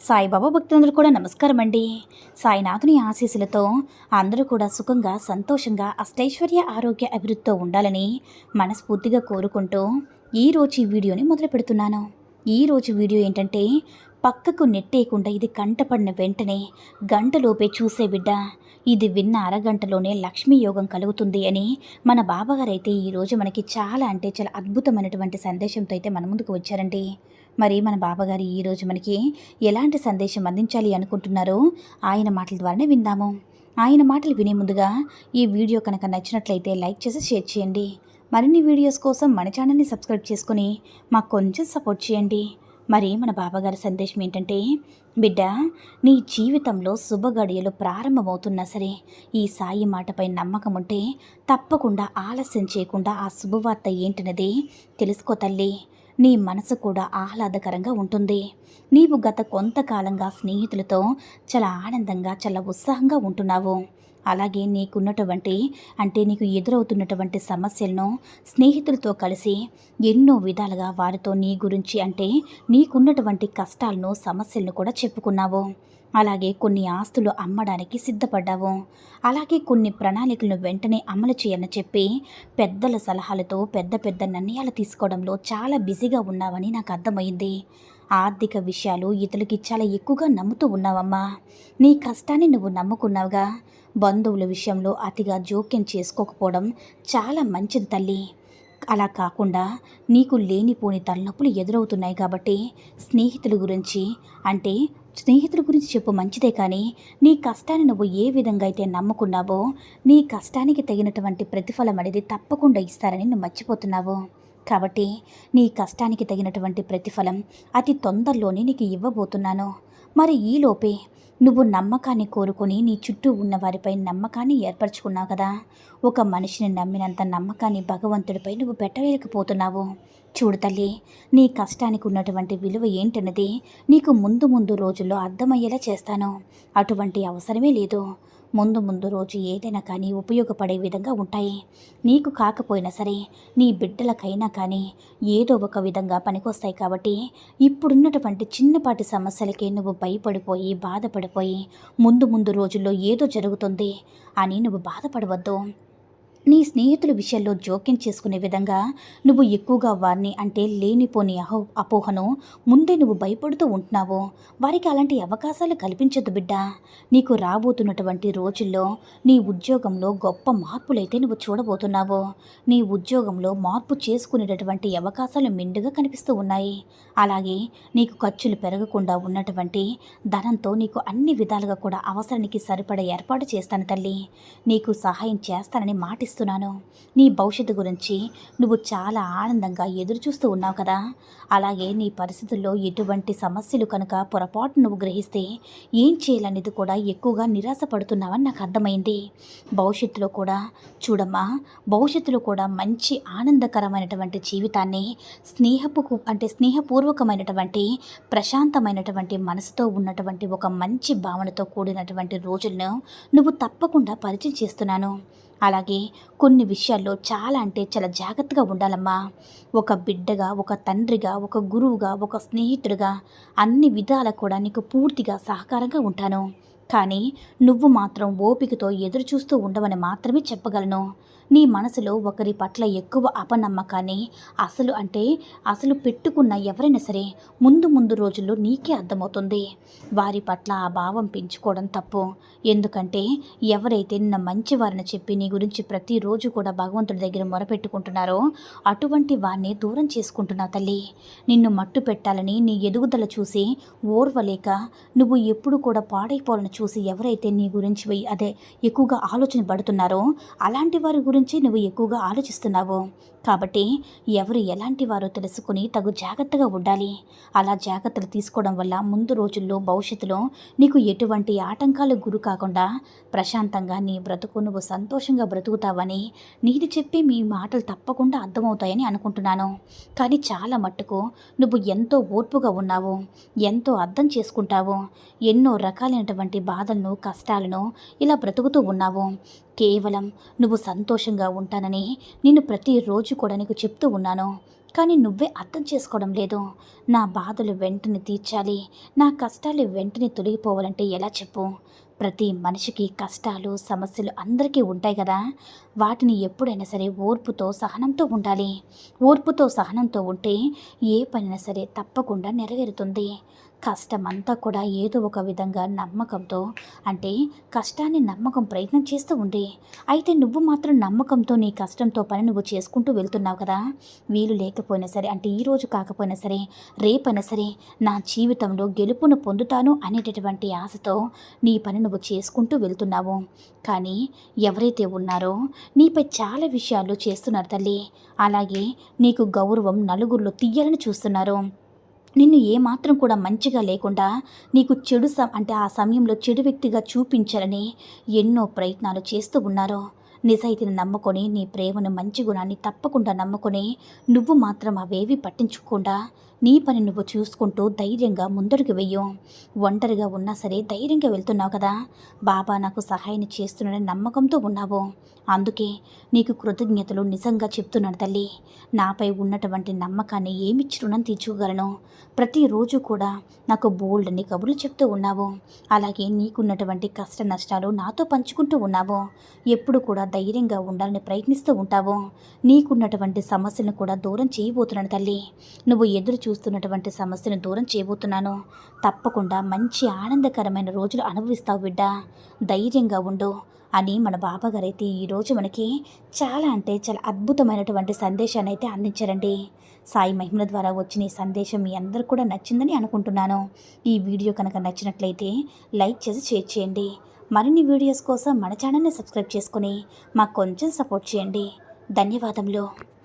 సాయిబాబా భక్తులందరూ కూడా నమస్కారం అండి సాయినాథుని ఆశీస్సులతో అందరూ కూడా సుఖంగా సంతోషంగా అష్టైశ్వర్య ఆరోగ్య అభివృద్ధితో ఉండాలని మనస్ఫూర్తిగా కోరుకుంటూ ఈరోజు ఈ వీడియోని మొదలు పెడుతున్నాను. ఈరోజు వీడియో ఏంటంటే పక్కకు నెట్టేయకుండా ఇది కంటపడిన వెంటనే గంటలోపే చూసే బిడ్డ ఇది విన్న అరగంటలోనే లక్ష్మీ యోగం కలుగుతుంది అని మన బాబాగారు అయితే ఈరోజు మనకి చాలా అంటే చాలా అద్భుతమైనటువంటి సందేశంతో అయితే మన ముందుకు వచ్చారండి. మరి మన బాబాగారు ఈరోజు మనకి ఎలాంటి సందేశం అందించాలి అనుకుంటున్నారో ఆయన మాటల ద్వారానే విందాము. ఆయన మాటలు వినే ముందుగా ఈ వీడియో కనుక నచ్చినట్లయితే లైక్ చేసి షేర్ చేయండి. మరిన్ని వీడియోస్ కోసం మన ఛానల్ని సబ్స్క్రైబ్ చేసుకుని మాకు కొంచెం సపోర్ట్ చేయండి. మరి మన బాబాగారి సందేశం ఏంటంటే బిడ్డ నీ జీవితంలో శుభగడియలు ప్రారంభమవుతున్నా సరే ఈ సాయి మాటపై నమ్మకం ఉంటే తప్పకుండా ఆలస్యం చేయకుండా ఆ శుభవార్త ఏంటన్నది తెలుసుకో తల్లి. నీ మనసు కూడా ఆహ్లాదకరంగా ఉంటుంది. నీవు గత కొంతకాలంగా స్నేహితులతో చాలా ఆనందంగా చాలా ఉత్సాహంగా ఉంటున్నావు. అలాగే నీకున్నటువంటి అంటే నీకు ఎదురవుతున్నటువంటి సమస్యలను స్నేహితులతో కలిసి ఎన్నో విధాలుగా వారితో నీ గురించి అంటే నీకున్నటువంటి కష్టాలను సమస్యలను కూడా చెప్పుకున్నావు. అలాగే కొన్ని ఆస్తులు అమ్మడానికి సిద్ధపడ్డావు. అలాగే కొన్ని ప్రణాళికలను వెంటనే అమలు చేయాలని చెప్పి పెద్దల సలహాలతో పెద్ద పెద్ద నిర్ణయాలు తీసుకోవడంలో చాలా బిజీగా ఉన్నావని నాకు అర్థమైంది ఆర్థిక విషయాలు ఇతరులకి చాలా ఎక్కువగా నమ్ముతూ ఉన్నావమ్మా. నీ కష్టాన్ని నువ్వు నమ్ముకున్నావుగా. బంధువుల విషయంలో అతిగా జోక్యం చేసుకోకపోవడం చాలా మంచిది తల్లి. అలా కాకుండా నీకు లేనిపోని తలనొప్పులు ఎదురవుతున్నాయి కాబట్టి స్నేహితుల గురించి అంటే స్నేహితుల గురించి చెప్పు మంచిదే కానీ నీ కష్టాన్ని నువ్వు ఏ విధంగా అయితే నమ్ముకున్నావో నీ కష్టానికి తగినటువంటి ప్రతిఫలం అనేది తప్పకుండా ఇస్తారని నువ్వు మర్చిపోతున్నావు. కాబట్టి నీ కష్టానికి తగినటువంటి ప్రతిఫలం అతి తొందరలోనే నీకు ఇవ్వబోతున్నాను. మరి ఈలోపే నువ్వు నమ్మకాన్ని కోరుకొని నీ చుట్టూ ఉన్న వారిపై నమ్మకాన్ని ఏర్పరచుకున్నావు కదా. ఒక మనిషిని నమ్మినంత నమ్మకాన్ని భగవంతుడిపై నువ్వు పెట్టలేకపోతున్నావు. చూడు తల్లి నీ కష్టానికి ఉన్నటువంటి విలువ ఏంటన్నది నీకు ముందు ముందు రోజుల్లో అర్థమయ్యేలా చేస్తాను. అటువంటి అవసరమే లేదు. ముందు ముందు రోజు ఏదైనా కానీ ఉపయోగపడే విధంగా ఉంటాయి. నీకు కాకపోయినా సరే నీ బిడ్డలకైనా కానీ ఏదో ఒక విధంగా పనికొస్తాయి కాబట్టి ఇప్పుడున్నటువంటి చిన్నపాటి సమస్యలకే నువ్వు భయపడిపోయి బాధపడిపోయి ముందు ముందు రోజుల్లో ఏదో జరుగుతుంది అని నువ్వు బాధపడవద్దు. నీ స్నేహితుల విషయంలో జోక్యం చేసుకునే విధంగా నువ్వు ఎక్కువగా వారిని అంటే లేనిపోని అహో అపోహను ముందే నువ్వు భయపడుతూ ఉంటున్నావు వారికి అలాంటి అవకాశాలు కల్పించొద్దు బిడ్డ. నీకు రాబోతున్నటువంటి రోజుల్లో నీ ఉద్యోగంలో గొప్ప మార్పులైతే నువ్వు చూడబోతున్నావు నీ ఉద్యోగంలో మార్పు చేసుకునేటటువంటి అవకాశాలు మెండుగా కనిపిస్తూ ఉన్నాయి. అలాగే నీకు ఖర్చులు పెరగకుండా ఉన్నటువంటి ధనంతో నీకు అన్ని విధాలుగా కూడా అవసరానికి సరిపడ ఏర్పాటు చేస్తాను తల్లి. నీకు సహాయం చేస్తానని మాటిస్తాను మాటిస్తున్నాను నీ భవిష్యత్తు గురించి నువ్వు చాలా ఆనందంగా ఎదురు చూస్తూ ఉన్నావు కదా. అలాగే నీ పరిస్థితుల్లో ఎటువంటి సమస్యలు కనుక పొరపాటు నువ్వు గ్రహిస్తే ఏం చేయాలనేది కూడా ఎక్కువగా నిరాశ పడుతున్నావని నాకు అర్థమైంది. భవిష్యత్తులో కూడా చూడమ్మా భవిష్యత్తులో కూడా మంచి ఆనందకరమైనటువంటి జీవితాన్ని స్నేహపు అంటే స్నేహపూర్వకమైనటువంటి ప్రశాంతమైనటువంటి మనసుతో ఉన్నటువంటి ఒక మంచి భావనతో కూడినటువంటి రోజులను నువ్వు తప్పకుండా పరిచయం చేస్తున్నాను. అలాగే కొన్ని విషయాల్లో చాలా అంటే చాలా జాగ్రత్తగా ఉండాలమ్మా. ఒక బిడ్డగా ఒక తండ్రిగా ఒక గురువుగా ఒక స్నేహితుడిగా అన్ని విధాల కూడా నీకు పూర్తిగా సహకారంగా ఉంటాను. కానీ నువ్వు మాత్రం ఓపికతో ఎదురు చూస్తూ ఉండవని మాత్రమే చెప్పగలను. నీ మనసులో ఒకరి పట్ల ఎక్కువ అపనమ్మకాన్ని అసలు అంటే అసలు పెట్టుకున్న ఎవరైనా సరే ముందు ముందు రోజుల్లో నీకే అర్థమవుతుంది. వారి పట్ల ఆ భావం పెంచుకోవడం తప్పు. ఎందుకంటే ఎవరైతే నిన్న మంచివారిని చెప్పి నీ గురించి ప్రతిరోజు కూడా భగవంతుడి దగ్గర మొరపెట్టుకుంటున్నారో అటువంటి వారిని దూరం చేసుకుంటున్నావు తల్లి. నిన్ను మట్టు పెట్టాలని నీ ఎదుగుదల చూసి ఓర్వలేక నువ్వు ఎప్పుడు కూడా పాడైపోవాలని చూసి ఎవరైతే నీ గురించి వెయ్యి- అదే ఎక్కువగా ఆలోచన పడుతున్నారో అలాంటి వారి గురించి నువ్వు ఎక్కువగా ఆలోచిస్తున్నావు. కాబట్టి ఎవరు ఎలాంటి వారో తెలుసుకుని తగు జాగ్రత్తగా ఉండాలి. అలా జాగ్రత్తలు తీసుకోవడం వల్ల ముందు రోజుల్లో భవిష్యత్తులో నీకు ఎటువంటి ఆటంకాలు గురి కాకుండా ప్రశాంతంగా నీ బ్రతుకు నువ్వు సంతోషంగా బ్రతుకుతావని నేను చెప్పి మీ మాటలు తప్పకుండా అర్థమవుతాయని అనుకుంటున్నాను. కానీ చాలా మట్టుకు నువ్వు ఎంతో ఓర్పుగా ఉన్నావు. ఎంతో అర్థం చేసుకుంటావు. ఎన్నో రకాలైనటువంటి బాధలను కష్టాలను ఇలా బ్రతుకుతూ ఉన్నావు. కేవలం నువ్వు సంతోషంగా ఉంటానని నేను ప్రతిరోజు కూడా నీకు చెప్తూ ఉన్నాను. కానీ నువ్వే అర్థం చేసుకోవడం లేదు. నా బాధలు వెంటనే తీర్చాలి. నా కష్టాలు వెంటనే తొలగిపోవాలంటే ఎలా చెప్పు? ప్రతి మనిషికి కష్టాలు సమస్యలు అందరికీ ఉంటాయి కదా. వాటిని ఎప్పుడైనా సరే ఓర్పుతో సహనంతో ఉండాలి. ఓర్పుతో సహనంతో ఉంటే ఏ పనైనా సరే తప్పకుండా నెరవేరుతుంది. కష్టమంతా కూడా ఏదో ఒక విధంగా నమ్మకంతో అంటే కష్టాన్ని నమ్మకం ప్రయత్నం చేస్తూ ఉండే. అయితే నువ్వు మాత్రం నమ్మకంతో నీ కష్టంతో పని నువ్వు చేసుకుంటూ వెళ్తున్నావు కదా? వీలు లేకపోయినా సరే అంటే ఈరోజు కాకపోయినా సరే రేపైనా సరే నా జీవితంలో గెలుపును పొందుతాను అనేటటువంటి ఆశతో నీ పని నువ్వు చేసుకుంటూ వెళ్తున్నావు. కానీ ఎవరైతే ఉన్నారో నీపై చాలా విషయాలు చేస్తున్నారు తల్లి. అలాగే నీకు గౌరవం నలుగురిలో తీయాలని చూస్తున్నారు. నిన్ను ఏమాత్రం కూడా మంచిగా లేకుండా నీకు చెడు స అంటే ఆ సమయంలో చెడు వ్యక్తిగా చూపించాలని ఎన్నో ప్రయత్నాలు చేస్తూ ఉన్నారో. నిజాయితీని నమ్ముకొని నీ ప్రేమను మంచి గుణాన్ని తప్పకుండా నమ్ముకొని నువ్వు మాత్రం అవేవి పట్టించుకోకుండా నీ పని నువ్వు చూసుకుంటూ ధైర్యంగా ముందరికి వెయ్యు ఒంటరిగా ఉన్నా సరే ధైర్యంగా వెళ్తున్నావు కదా. బాబా నాకు సహాయం చేస్తున్నాడని నమ్మకంతో ఉన్నావు. అందుకే నీకు కృతజ్ఞతలు నిజంగా చెప్తున్నాను తల్లి. నాపై ఉన్నటువంటి నమ్మకాన్ని ఏమిచ్చి రుణం తీర్చుకోగలను? ప్రతిరోజు కూడా నాకు బోల్డ్ అని కబుర్లు చెప్తూ ఉన్నావు. అలాగే నీకున్నటువంటి కష్ట నష్టాలు నాతో పంచుకుంటూ ఉన్నావు. ఎప్పుడు కూడా ధైర్యంగా ఉండాలని ప్రయత్నిస్తూ ఉంటావు. నీకున్నటువంటి సమస్యలను కూడా దూరం చేయబోతున్నాను తల్లి. నువ్వు ఎదురు చూస్తున్నటువంటి సమస్యను దూరం చేయబోతున్నాను. తప్పకుండా మంచి ఆనందకరమైన రోజులు అనుభవిస్తావు బిడ్డ. ధైర్యంగా ఉండు. అని మన బాబాగారు అయితే ఈరోజు మనకి చాలా అంటే చాలా అద్భుతమైనటువంటి సందేశాన్ని అయితే అందించారండి. సాయి మహిమల ద్వారా వచ్చిన ఈ సందేశం మీ అందరూ కూడా నచ్చిందని అనుకుంటున్నాను. ఈ వీడియో కనుక నచ్చినట్లయితే లైక్ చేసి షేర్ చేయండి. మరిన్ని వీడియోస్ కోసం మన ఛానల్ని సబ్స్క్రైబ్ చేసుకుని మాకు కొంచెం సపోర్ట్ చేయండి. ధన్యవాదములు.